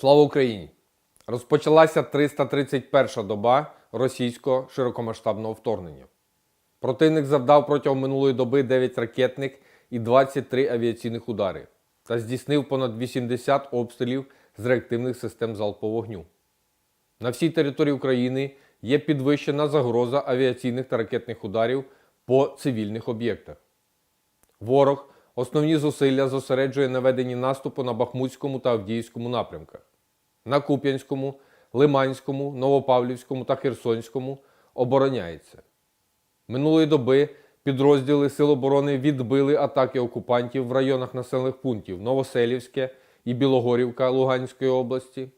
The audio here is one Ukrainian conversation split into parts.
Слава Україні! Розпочалася 331 доба російського широкомасштабного вторгнення. Противник завдав протягом минулої доби 9 ракетних і 23 авіаційних удари та здійснив понад 80 обстрілів з реактивних систем залпового вогню. На всій території України є підвищена загроза авіаційних та ракетних ударів по цивільних об'єктах. Ворог основні зусилля зосереджує на веденні наступу на Бахмутському та Авдіївському напрямках. На Куп'янському, Лиманському, Новопавлівському та Херсонському обороняється. Минулої доби підрозділи Сил оборони відбили атаки окупантів в районах населених пунктів Новоселівське і Білогорівка Луганської області,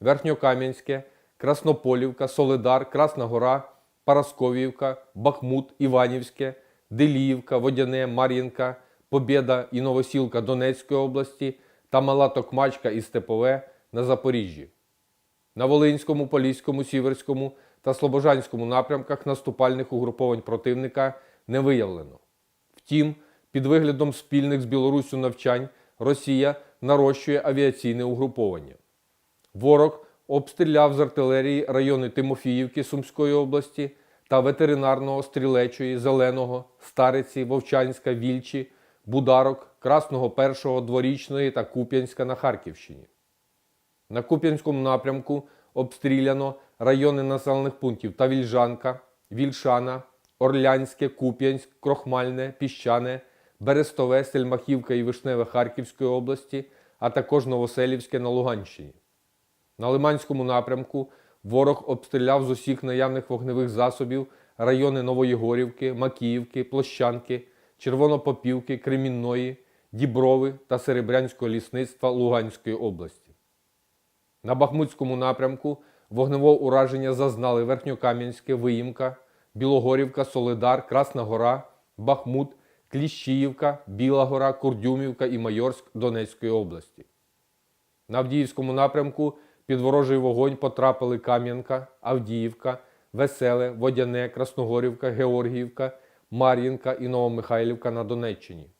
Верхньокам'янське, Краснополівка, Солидар, Красна Гора, Парасковіївка, Бахмут, Іванівське, Деліївка, Водяне, Мар'їнка, Побєда і Новосілка Донецької області та Мала Токмачка і Степове на Запоріжжі. На Волинському, Поліському, Сіверському та Слобожанському напрямках наступальних угруповань противника не виявлено. Втім, під виглядом спільних з Білоруссю навчань Росія нарощує авіаційне угруповання. Ворог обстріляв з артилерії райони Тимофіївки Сумської області та ветеринарного, стрілечої, зеленого, Стариці, Вовчанська, Вільчі, Бударок, Красного Першого, Дворічної та Куп'янська на Харківщині. На Куп'янському напрямку обстріляно райони населених пунктів Тавільжанка, Вільшана, Орлянське, Куп'янськ, Крохмальне, Піщане, Берестове, Сельмахівка і Вишневе Харківської області, а також Новоселівське на Луганщині. На Лиманському напрямку ворог обстріляв з усіх наявних вогневих засобів райони Новоєгорівки, Макіївки, Площанки, Червонопопівки, Кремінної, Діброви та Серебрянського лісництва Луганської області. На Бахмутському напрямку вогневого ураження зазнали Верхньокам'янське, Виїмка, Білогорівка, Солидар, Красна Гора, Бахмут, Кліщіївка, Біла Гора, Курдюмівка і Майорськ Донецької області. На Авдіївському напрямку під ворожий вогонь потрапили Кам'янка, Авдіївка, Веселе, Водяне, Красногорівка, Георгіївка, Мар'їнка і Новомихайлівка на Донеччині.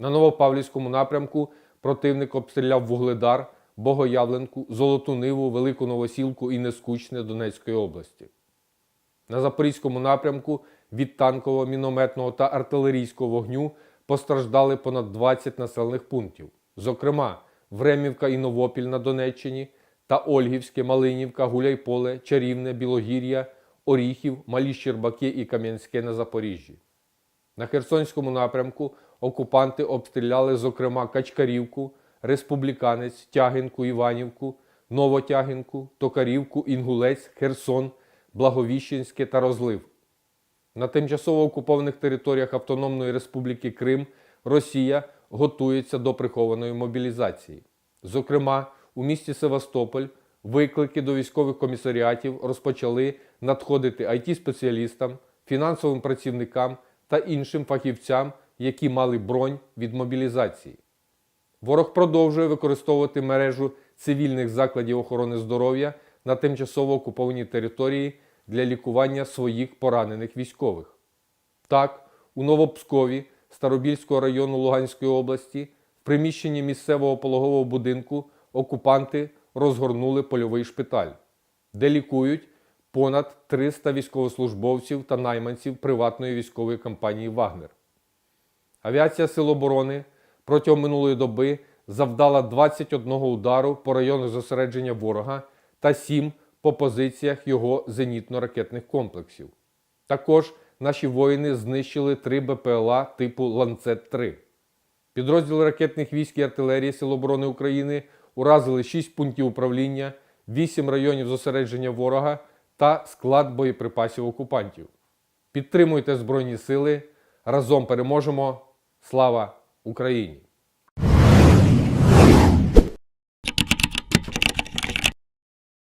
На Новопавлівському напрямку противник обстріляв Вугледар, Богоявленку, Золоту Ниву, Велику Новосілку і Нескучне Донецької області. На Запорізькому напрямку від танкового, мінометного та артилерійського вогню постраждали понад 20 населених пунктів, зокрема Времівка і Новопіль на Донеччині та Ольгівське, Малинівка, Гуляйполе, Чарівне, Білогір'я, Оріхів, Малі Щербаки і Кам'янське на Запоріжжі. На Херсонському напрямку окупанти обстріляли, зокрема, Качкарівку, Республіканець, Тягинку, Іванівку, Новотягинку, Токарівку, Інгулець, Херсон, Благовіщенське та Розлив. На тимчасово окупованих територіях Автономної Республіки Крим Росія готується до прихованої мобілізації. Зокрема, у місті Севастополь виклики до військових комісаріатів розпочали надходити IT-спеціалістам, фінансовим працівникам та іншим фахівцям, які мали бронь від мобілізації. Ворог продовжує використовувати мережу цивільних закладів охорони здоров'я на тимчасово окупованій території для лікування своїх поранених військових. Так, у Новопскові Старобільського району Луганської області в приміщенні місцевого пологового будинку окупанти розгорнули польовий шпиталь, де лікують понад 300 військовослужбовців та найманців приватної військової компанії Вагнер. Авіація Сил оборони протягом минулої доби завдала 21 удару по району зосередження ворога та 7 по позиціях його зенітно-ракетних комплексів. Також наші воїни знищили 3 БПЛА типу Ланцет-3. Підрозділи ракетних військ і артилерії Сил оборони України уразили 6 пунктів управління, 8 районів зосередження ворога та склад боєприпасів окупантів. Підтримуйте Збройні Сили. Разом переможемо. Слава Україні!